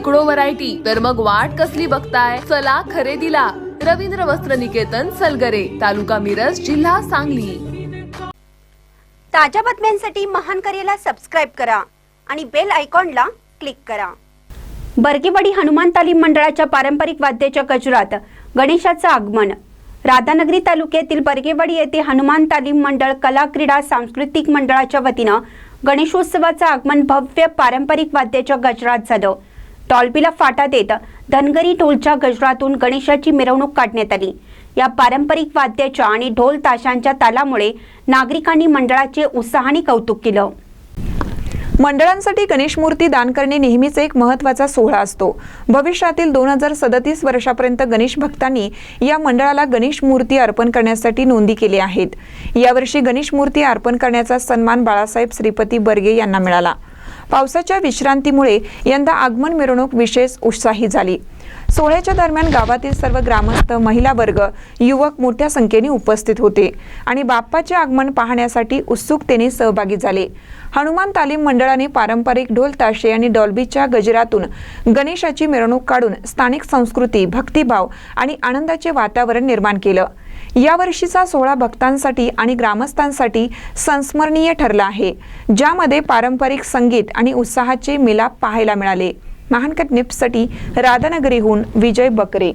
शेकडो व्हरायटी तर मग वाट कसली बघताय? चला खरेदीला. रवींद्र वस्त्र निकेतन सलगरे तालुका मिरज जिल्हा सांगली. ताज्या बातम्यांसाठी महान करेला सबस्क्राईब करा आणि बेल आयकॉनला क्लिक करा. बर्गेवाडी हनुमान तालीम मंडळाच्या पारंपरिक वाद्याच्या गजरात गणेशाचं आगमन. राधानगरी तालुक्यातील बर्गेवाडी येथे हनुमान तालीम मंडळ कला क्रीडा सांस्कृतिक मंडळाच्या वतीनं गणेशोत्सवाचं आगमन भव्य पारंपरिक वाद्याच्या गजरात झालं. टॉल्बीला फाटा देत धनगरी ढोलच्या गजरातून गणेशाची मिरवणूक काढण्यात आली. या पारंपरिक वाद्याच्या आणि ढोल ताशांच्या तालामुळे नागरिकांनी मंडळाचे उत्साहाने कौतुक केलं. मंडळांसाठी गणेश मूर्ती दान करणे नेहमीच एक महत्त्वाचा सोहळा असतो. भविष्यातील दोन हजार सदतीस वर्षापर्यंत गणेश भक्तांनी या मंडळाला गणेश मूर्ती अर्पण करण्यासाठी नोंदी केली आहेत. यावर्षी गणेश मूर्ती अर्पण करण्याचा सन्मान बाळासाहेब श्रीपती बर्गे यांना मिळाला. पावसाच्या विश्रांतीमुळे यंदा आगमन मिरवणूक विशेष उत्साही झाली. सोहळ्याच्या दरम्यान गावातील सर्व ग्रामस्थ महिला वर्ग युवक मोठ्या संख्येने उपस्थित होते आणि बाप्पाचे आगमन पाहण्यासाठी उत्सुकतेने सहभागी झाले. हनुमान तालीम मंडळाने पारंपरिक ढोल ताशे आणि डॉल्बीच्या गजरातून गणेशाची मिरवणूक काढून स्थानिक संस्कृती भक्तिभाव आणि आनंदाचे वातावरण निर्माण केलं. यावर्षीचा सोहळा भक्तांसाठी आणि ग्रामस्थांसाठी संस्मरणीय ठरला आहे ज्यामध्ये पारंपरिक संगीत आणि उत्साहाचे मिलाप पाहायला मिळाले. महानकट निप्ससाठी राधानगरीहून विजय बकरे.